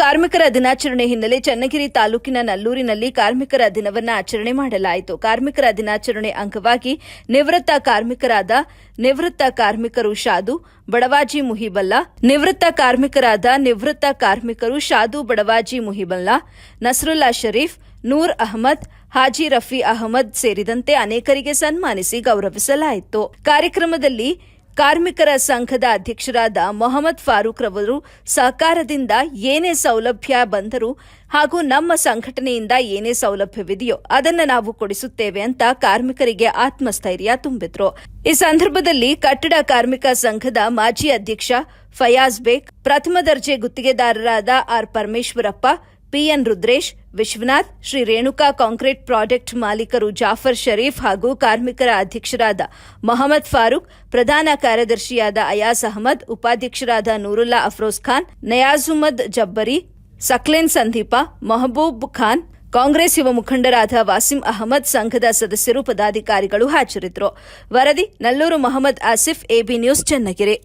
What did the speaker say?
ಕಾರ್ಮಿಕರ ದಿನಾಚರಣೆ ಹಿನ್ನೆಲೆ ಚನ್ನಗಿರಿ ತಾಲೂಕಿನ ನಲ್ಲೂರಿನಲ್ಲಿ ಕಾರ್ಮಿಕರ ದಿನವನ್ನ ಆಚರಣೆ ಮಾಡಲಾಯಿತು. ಕಾರ್ಮಿಕರ ದಿನಾಚರಣೆ ಅಂಗವಾಗಿ ನಿವೃತ್ತ ಕಾರ್ಮಿಕರಾದ ನಿವೃತ್ತ ಕಾರ್ಮಿಕರು ಶಾದು ಬಡವಾಜಿ ಮುಹಿಬಲ್ಲ, ನಿವೃತ್ತ ಕಾರ್ಮಿಕರಾದ ನಿವೃತ್ತ ಕಾರ್ಮಿಕರು ಶಾದು ಬಡವಾಜಿ ಮುಹಿಬಲ್ಲ, ನಸ್ರುಲ್ಲಾ ಶರೀಫ್, ನೂರ್ ಅಹಮದ್, ಹಾಜಿ ರಫಿ ಅಹಮದ್ ಸೇರಿದಂತೆ ಅನೇಕರಿಗೆ ಸನ್ಮಾನಿಸಿ ಗೌರವಿಸಲಾಯಿತು. ಕಾರ್ಯಕ್ರಮದಲ್ಲಿ ಕಾರ್ಮಿಕರ ಸಂಘದ ಅಧ್ಯಕ್ಷರಾದ ಮೊಹಮ್ಮದ್ ಫಾರೂಕ್ ರವರು ಸಹಕಾರದಿಂದ ಏನೇ ಸೌಲಭ್ಯ ಬಂದರೂ ಹಾಗೂ ನಮ್ಮ ಸಂಘಟನೆಯಿಂದ ಏನೇ ಸೌಲಭ್ಯವಿದೆಯೋ ಅದನ್ನು ನಾವು ಕೊಡಿಸುತ್ತೇವೆ ಅಂತ ಕಾರ್ಮಿಕರಿಗೆ ಆತ್ಮಸ್ಥೈರ್ಯ ತುಂಬಿದ್ರು. ಈ ಸಂದರ್ಭದಲ್ಲಿ ಕಟ್ಟಡ ಕಾರ್ಮಿಕ ಸಂಘದ ಮಾಜಿ ಅಧ್ಯಕ್ಷ ಫಯಾಜ್ ಬೇಗ್, ಪ್ರಥಮ ದರ್ಜೆ ಗುತ್ತಿಗೆದಾರರಾದ R Parameshwarappa PN Rudresh, Vishwanath, Shri Renuka concrete project ಮಾಲೀಕರು ಜಾಫರ್ ಶರೀಫ್ ಹಾಗೂ ಕಾರ್ಮಿಕರ ಅಧ್ಯಕ್ಷರಾದ ಮೊಹಮ್ಮದ್ ಫಾರೂಕ್, ಪ್ರಧಾನ ಕಾರ್ಯದರ್ಶಿಯಾದ ಅಯಾಸ್ ಅಹಮದ್, ಉಪಾಧ್ಯಕ್ಷರಾದ ನೂರುಲ್ಲಾ ಅಫ್ರೋಜ್ ಖಾನ್ ನಯಾಜುಮದ್ ಜಬ್ಬರಿ, ಸಕ್ಲೇನ್ ಸಂದೀಪ, ಮಹಬೂಬ್ ಖಾನ್, ಕಾಂಗ್ರೆಸ್ ಯುವ ಮುಖಂಡರಾದ ವಾಸಿಂ ಅಹಮದ್ ಸಂಘದ ಸದಸ್ಯರು ಪದಾಧಿಕಾರಿಗಳು ಹಾಜರಿದ್ದರು. ವರದಿ, ನಲ್ಲೂರು ಮೊಹಮ್ಮದ್ ಆಸಿಫ್, ಎಬಿ ನ್ಯೂಸ್, ಚನ್ನಗಿರಿ.